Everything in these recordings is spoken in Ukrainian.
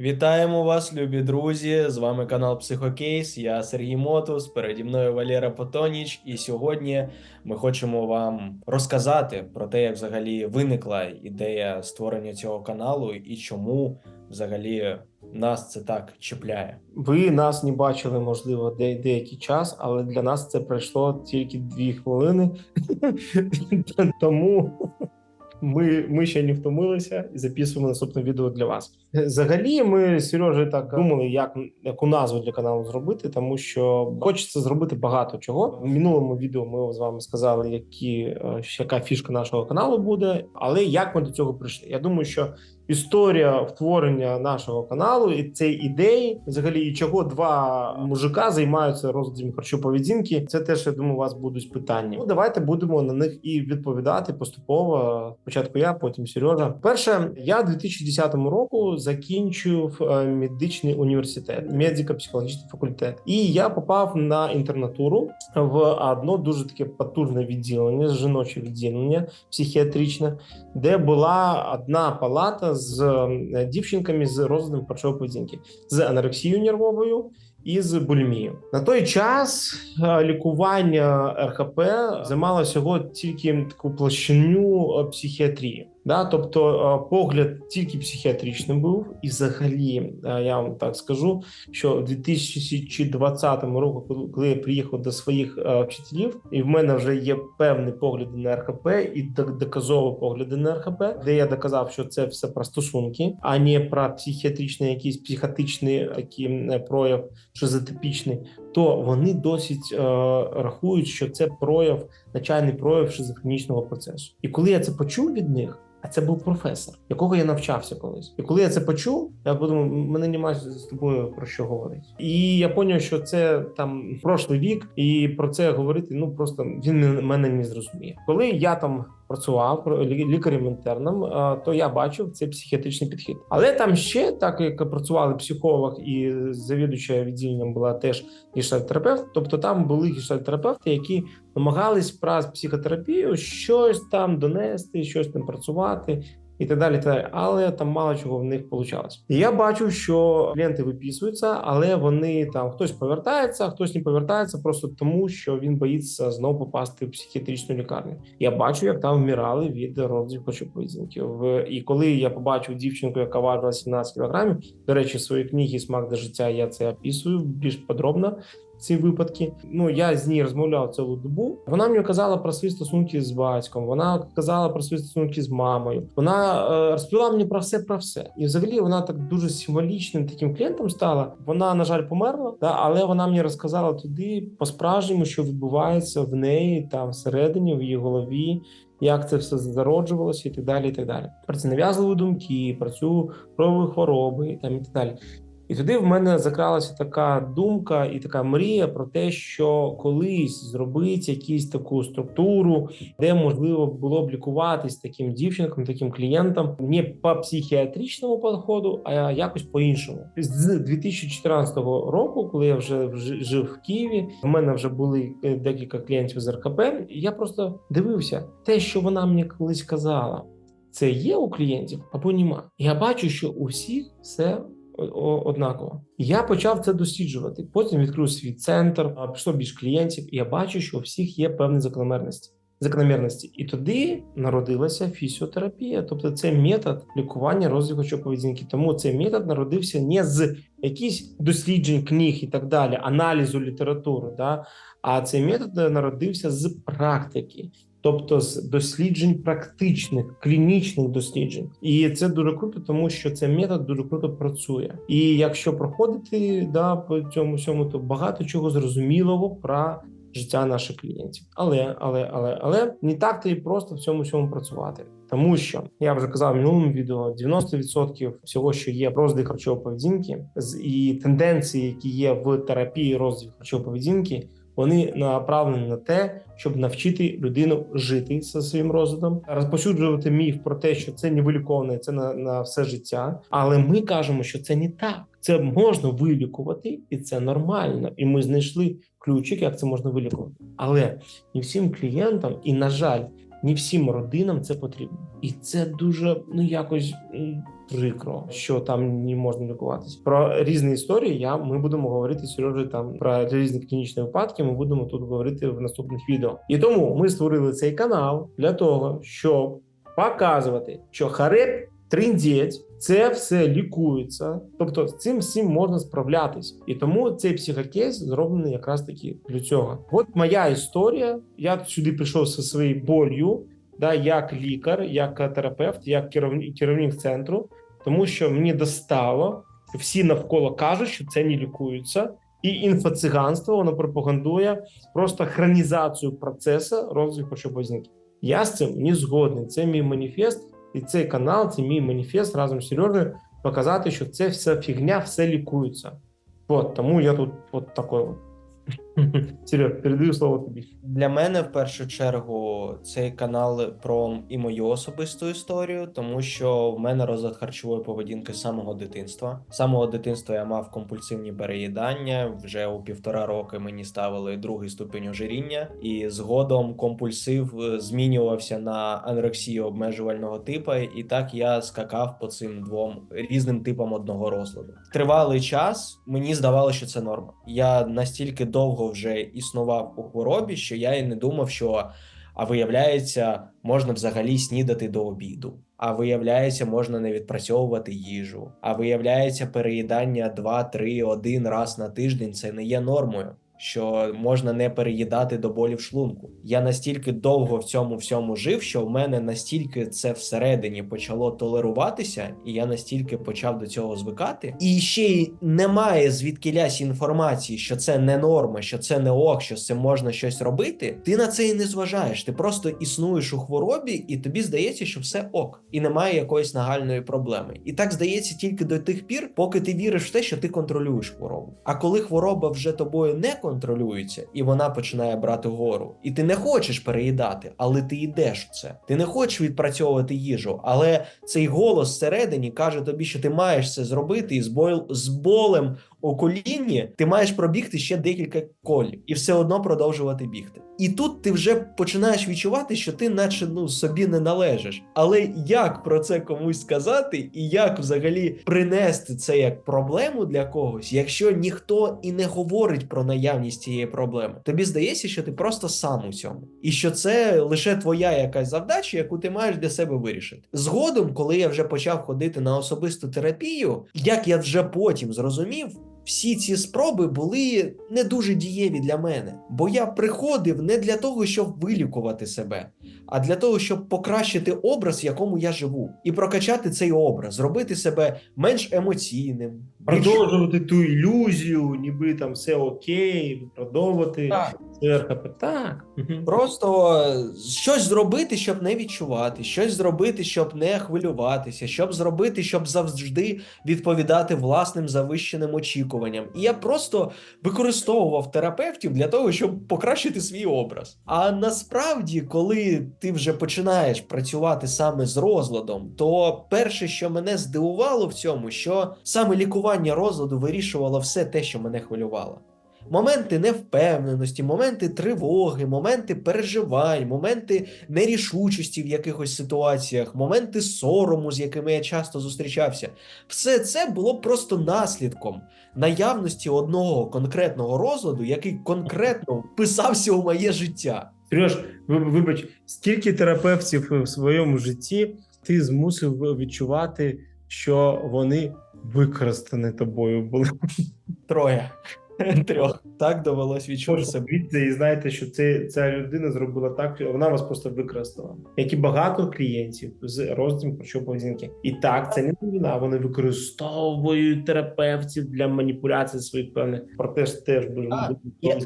Вітаємо вас, любі друзі! З вами канал Психокейс. Я Сергій Мотус. Переді мною Валера Потоніч. І сьогодні ми хочемо вам розказати про те, як взагалі виникла ідея створення цього каналу і чому взагалі нас це так чіпляє. Ви нас не бачили, можливо, де, деякий час, але для нас це пройшло тільки дві хвилини. Тому ми, ми ще не втомилися і записуємо наступне відео для вас. Взагалі, ми з Сережею так думали, як яку назву для каналу зробити, тому що хочеться зробити багато чого. В минулому відео ми з вами сказали, які е, яка фішка нашого каналу буде, але як ми до цього прийшли. Я думаю, що історія втворення нашого каналу і цієї ідеї, взагалі, і чого два мужика займаються розвитком харчової поведінки. Це теж я думаю, у вас будуть питання. Ну давайте будемо на них і відповідати поступово. Спочатку я, потім Сережа. Перше, я 2010 року закінчив е, медичний університет, медико-психологічний факультет, і я попав на інтернатуру в одно дуже таке потужне відділення, жіноче відділення психіатричне, де була одна палата з е, дівчинками з розладом харчової поведінки, з анорексією нервовою і з бульмією. На той час е, лікування РХП займало всього тільки таку площину е, психіатрії. Да, тобто е, погляд тільки психіатричний був, і взагалі е, я вам так скажу, що в 2020 року, коли- я приїхав до своїх е, вчителів, і в мене вже є певні погляди на РХП і док- доказові погляди на РХП, де я доказав, що це все про стосунки, а не про психіатричний, якийсь психотичний такий прояв, шизотипічний, то вони досить е, рахують, що це прояв, начальний прояв шизофренічного процесу. І коли я це почув від них. А це був професор, якого я навчався колись. І коли я це почув, я подумав, мене немає з тобою про що говорити. І я зрозумів, що це там прошлий вік, і про це говорити ну просто він мен- мене не зрозуміє. Коли я там працював лі- лікарем-інтерном, то я бачив цей психіатричний підхід. Але там ще так як працювали психолог і завідувача відділенням була теж гештальтерапевт. Тобто там були гештальтерапевти, які намагались про психотерапію щось там донести, щось там працювати. І так далі, і далі, але там мало чого в них вийшло. І я бачу, що клієнти виписуються, але вони там хтось повертається, а хтось не повертається, просто тому, що він боїться знову попасти в психіатричну лікарню. Я бачу, як там вмирали від розвитку харчової. В і коли я побачив дівчинку, яка важила 17 кілограмів, до речі, в своїй книгі Смак до життя я це описую більш подробно. Ці випадки, ну я з нею розмовляв цілу добу. Вона мені казала про свої стосунки з батьком. Вона казала про свої стосунки з мамою. Вона е, розповіла мені про все про все. І взагалі вона так дуже символічним таким клієнтом стала. Вона, на жаль, померла, да, але вона мені розказала туди по-справжньому, що відбувається в неї там всередині, в її голові. Як це все зароджувалося, і так далі, і так далі. Про ці нав'язливі думки, про цю крові хвороби, там і так далі. І туди в мене закралася така думка і така мрія про те, що колись зробити якусь таку структуру, де можливо було б лікуватись таким дівчинкам, таким клієнтам не по психіатричному підходу, а якось по-іншому. З 2014 року, коли я вже вж- жив в Києві, в мене вже були е, декілька клієнтів з РКП. Я просто дивився те, що вона мені колись казала. Це є у клієнтів або нема. Я бачу, що у всіх все однаково. Я почав це досліджувати. Потім відкрив свій центр, пішло більш клієнтів, і я бачу, що у всіх є певні закономірності. Закономірності, і тоді народилася фізіотерапія, тобто це метод лікування розвитку поведінки. Тому цей метод народився не з якихось досліджень, книг і так далі, аналізу літератури, да? а цей метод народився з практики. Тобто з досліджень практичних, клінічних досліджень, і це дуже круто, тому що цей метод дуже круто працює. І якщо проходити да по цьому всьому, то багато чого зрозумілого про життя наших клієнтів. Але, але, але, але не так то і просто в цьому всьому працювати. Тому що я вже казав в минулому відео: 90% всього, що є в розділі харчової поведінки, і тенденції, які є в терапії розвитку харчової поведінки, вони направлені на те, щоб навчити людину жити зі своїм розладом, розпосюджувати міф про те, що це невиліковане, це на, на все життя. Але ми кажемо, що це не так. Це можна вилікувати, і це нормально. І ми знайшли ключик, як це можна вилікувати. Але не всім клієнтам, і на жаль, не всім родинам це потрібно, і це дуже ну якось прикро, що там не можна лікуватись. Про різні історії я ми будемо говорити Сережі там про різні клінічні випадки. Ми будемо тут говорити в наступних відео. І тому ми створили цей канал для того, щоб показувати, що хареп триндець, це все лікується. Тобто з цим всім можна справлятись. І тому цей психокейс зроблений якраз таки для цього. От моя історія. Я сюди прийшов зі своєю болью, да, як лікар, як терапевт, як керівник центру, тому що мені достало, всі навколо кажуть, що це не лікується. І інфоциганство воно пропагандує просто хронізацію процесу розвитку почерпозняків. Я з цим не згодний. Це мій маніфест, і цей канал, це мій маніфест разом з Сережею показати, що це все фігня, все лікується. От тому я тут от такой от. Сереж, передаю слово тобі. Для мене в першу чергу цей канал про і мою особисту історію, тому що в мене розлад харчової поведінки з самого дитинства. З самого дитинства я мав компульсивні переїдання. Вже у півтора роки мені ставили другий ступінь ожиріння, і згодом компульсив е, змінювався на анорексію обмежувального типу, і так я скакав по цим двом різним типам одного розладу. Тривалий час мені здавалося, що це норма. Я настільки довго вже існував у хворобі, що я і не думав, що а виявляється, можна взагалі снідати до обіду. А виявляється, можна не відпрацьовувати їжу. А виявляється, переїдання 2-3 один раз на тиждень це не є нормою. Що можна не переїдати до болів шлунку. Я настільки довго в цьому всьому жив, що в мене настільки це всередині почало толеруватися, і я настільки почав до цього звикати. І ще й немає звідкилясь інформації, що це не норма, що це не ок, що з цим можна щось робити. Ти на це і не зважаєш. Ти просто існуєш у хворобі, і тобі здається, що все ок, і немає якоїсь нагальної проблеми. І так здається тільки до тих пір, поки ти віриш в те, що ти контролюєш хворобу. А коли хвороба вже тобою не контролюється, і вона починає брати гору, і ти не хочеш переїдати, але ти йдеш в це. Ти не хочеш відпрацьовувати їжу, але цей голос всередині каже тобі, що ти маєш це зробити, і з бол з болем у колінні ти маєш пробігти ще декілька колів і все одно продовжувати бігти. І тут ти вже починаєш відчувати, що ти, наче ну собі не належиш. Але як про це комусь сказати, і як взагалі принести це як проблему для когось, якщо ніхто і не говорить про наявність цієї проблеми, тобі здається, що ти просто сам у цьому, і що це лише твоя якась завдача, яку ти маєш для себе вирішити. Згодом, коли я вже почав ходити на особисту терапію, як я вже потім зрозумів. Всі ці спроби були не дуже дієві для мене, бо я приходив не для того, щоб вилікувати себе, а для того, щоб покращити образ, в якому я живу, і прокачати цей образ, зробити себе менш емоційним, більш- Продовжувати ту ілюзію, ніби там все окей, продовжувати. Так. РХП. Так. Просто щось зробити, щоб не відчувати, щось зробити, щоб не хвилюватися, щоб зробити, щоб завжди відповідати власним завищеним очікуванням. І я просто використовував терапевтів для того, щоб покращити свій образ. А насправді, коли ти вже починаєш працювати саме з розладом, то перше, що мене здивувало в цьому, що саме лікування розладу вирішувало все те, що мене хвилювало. Моменти невпевненості, моменти тривоги, моменти переживань, моменти нерішучості в якихось ситуаціях, моменти сорому, з якими я часто зустрічався. Все це було просто наслідком наявності одного конкретного розладу, який конкретно вписався у моє життя. Сереж, вибач, скільки терапевтів в своєму житті ти змусив відчувати, що вони використані тобою були? Троє. Трьох. Так довелось відчути себе. І знаєте, що це, ця людина зробила так, що вона вас просто використала. Як і багато клієнтів з розділом харчової поведінки. І так, це не вина. Вони використовують терапевтів для маніпуляції своїх певних. Проте ж теж дуже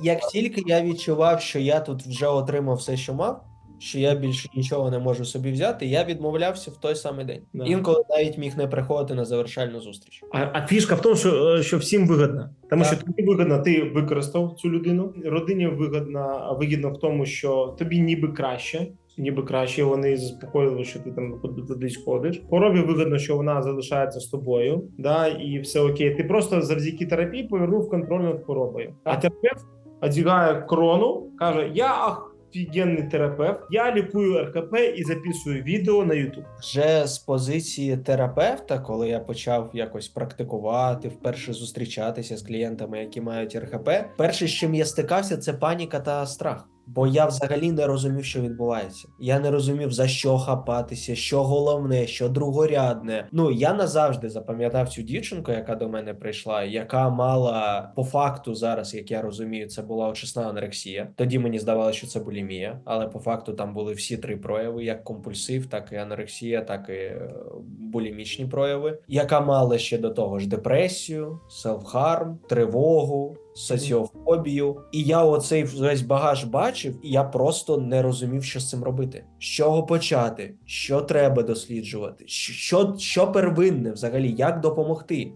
як тільки я відчував, що я тут вже отримав все, що мав, що я більше нічого не можу собі взяти, я відмовлявся в той самий день. Да. Інколи навіть міг не приходити на завершальну зустріч. А, а фішка в тому, що, е, що всім вигідно. Тому Так. що тобі вигідно, ти використав цю людину. Родині вигідно, вигідно в тому, що тобі ніби краще. Ніби краще, вони заспокоїли, що ти там кудись ходиш. Хоробі вигідно, що вона залишається з тобою, да, і все окей. Ти просто завдяки терапії повернув контроль над хворобою. А терапевт одягає крону, каже: Я ах, офігенний терапевт. Я лікую РКП і записую відео на YouTube. Вже з позиції терапевта, коли я почав якось практикувати, вперше зустрічатися з клієнтами, які мають РХП, перше, з чим я стикався, це паніка та страх. Бо я взагалі не розумів, що відбувається. Я не розумів за що хапатися, що головне, що другорядне. Ну я назавжди запам'ятав цю дівчинку, яка до мене прийшла, яка мала по факту зараз, як я розумію, це була очисна анорексія. Тоді мені здавалося, що це булімія, але по факту там були всі три прояви: як компульсив, так і анорексія, так і е, булімічні прояви, яка мала ще до того ж депресію, селфхарм, тривогу. Соціофобію, і я оцей весь багаж бачив, і я просто не розумів, що з цим робити. З чого почати, що треба досліджувати, що, що первинне взагалі, як допомогти.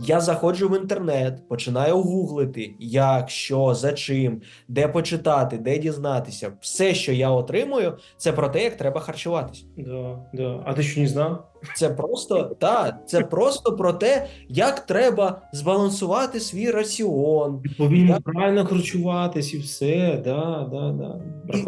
Я заходжу в інтернет, починаю гуглити, як, що, за чим, де почитати, де дізнатися. Все, що я отримую, це про те, як треба харчуватись. Да, да. А ти що не знав? Це просто та це просто про те, як треба збалансувати свій раціон. Повинен Я- правильно харчуватись і все. Да, да, да.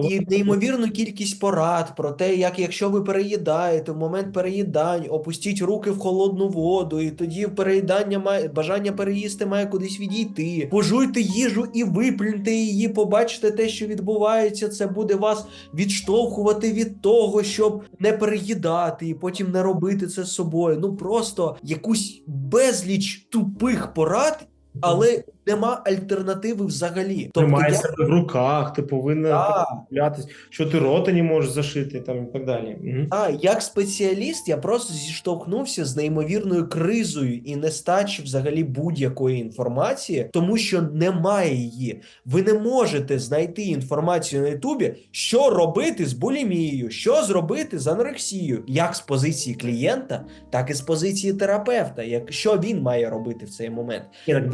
І, і неймовірну кількість порад про те, як якщо ви переїдаєте в момент переїдань, опустіть руки в холодну воду, і тоді переїдання має бажання переїсти має кудись відійти. Пожуйте їжу і виплюньте її. Побачите те, що відбувається. Це буде вас відштовхувати від того, щоб не переїдати і потім не робити це з собою. Ну просто якусь безліч тупих порад, але нема альтернативи взагалі. Тобто Тримай я- себе в руках, ти повинен Так. куплятись, що ти рота не можеш зашити там і так далі. Мгм. А як спеціаліст, я просто зіштовхнувся з неймовірною кризою і нестачі взагалі будь-якої інформації, тому що немає її. Ви не можете знайти інформацію на Ютубі, що робити з булімією, що зробити з анорексією, як з позиції клієнта, так і з позиції терапевта. Як що він має робити в цей момент?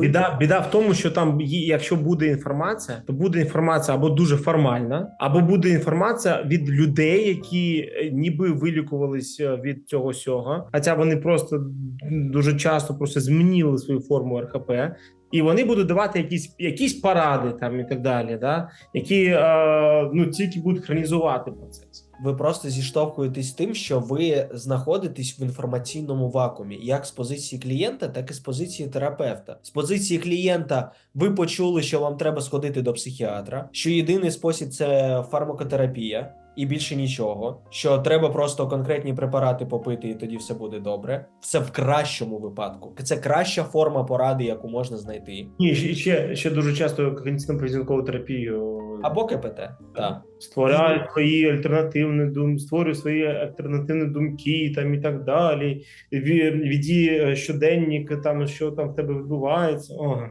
Біда, біда в тому, що там, якщо буде інформація, то буде інформація або дуже формальна, або буде інформація від людей, які е, ніби вилікувались е, від цього сього, хоча вони просто дуже часто просто змінили свою форму РХП. І вони будуть давати якісь якісь поради там і так далі, да? які е, ну тільки будуть хронізувати процес. Ви просто зіштовхуєтесь тим, що ви знаходитесь в інформаційному вакуумі, як з позиції клієнта, так і з позиції терапевта. З позиції клієнта ви почули, що вам треба сходити до психіатра, що єдиний спосіб це фармакотерапія. І більше нічого, що треба просто конкретні препарати попити, і тоді все буде добре. Це в кращому випадку. Це краща форма поради, яку можна знайти. Ні, ще, ще, ще дуже часто когнітивно-поведінкову терапію Або КПТ. Так. створяють свої альтернативні думки, створюють свої альтернативні думки там і так далі. Ві- Віді е, щоденник, там що там в тебе відбувається. Ого.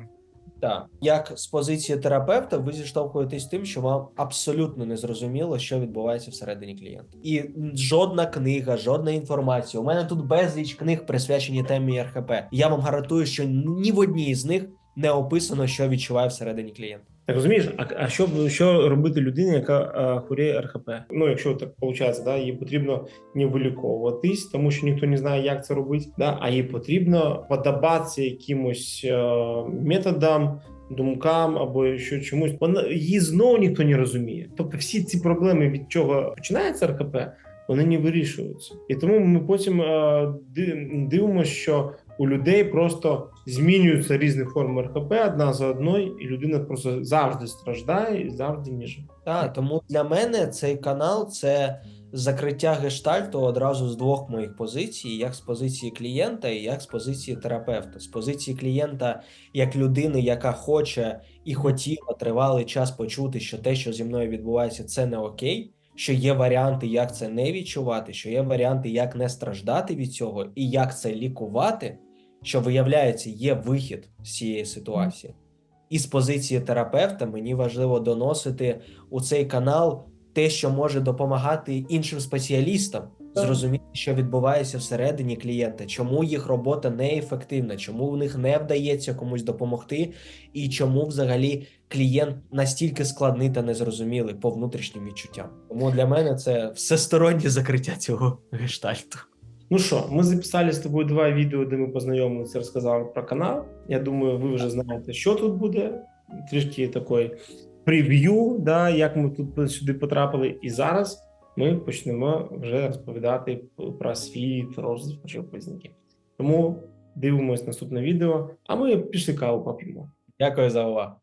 Так, як з позиції терапевта, ви зіштовхуєтесь тим, що вам абсолютно не зрозуміло, що відбувається всередині клієнта, і жодна книга, жодна інформація. У мене тут безліч книг присвячені темі РХП. Я вам гарантую, що ні в одній з них не описано, що відчуває всередині клієнт. Розумієш, а, а що, що робити людині, яка е, хворіє РХП? Ну, якщо так виходить, да, їй потрібно не виліковуватись, тому що ніхто не знає, як це робити. Да, а їй потрібно подобатися якимось е, методам, думкам або що чомусь. Вона її знову ніхто не розуміє. Тобто, всі ці проблеми, від чого починається РХП, вони не вирішуються. І тому ми потім е, дивимося, що у людей просто змінюються різні форми РХП одна за одною, і людина просто завжди страждає і завжди живе. Так, тому для мене цей канал це закриття гештальту одразу з двох моїх позицій: як з позиції клієнта і як з позиції терапевта. З позиції клієнта, як людини, яка хоче і хотіла тривалий час почути, що те, що зі мною відбувається, це не окей. Що є варіанти, як це не відчувати, що є варіанти, як не страждати від цього, і як це лікувати, що виявляється, є вихід з цієї ситуації. І з позиції терапевта мені важливо доносити у цей канал те, що може допомагати іншим спеціалістам зрозуміти, що відбувається всередині клієнта, чому їх робота неефективна, чому в них не вдається комусь допомогти, і чому взагалі клієнт настільки складний та незрозумілий по внутрішнім відчуттям. Тому для мене це всестороннє закриття цього гештальту. Ну що, ми записали з тобою два відео, де ми познайомилися, розказали про канал. Я думаю, ви вже знаєте, що тут буде. Трішки такої прев'ю, да, як ми тут сюди потрапили. І зараз ми почнемо вже розповідати про свій розвиток показників. Тому дивимось наступне відео, а ми пішли каву поп'ємо. Дякую за увагу.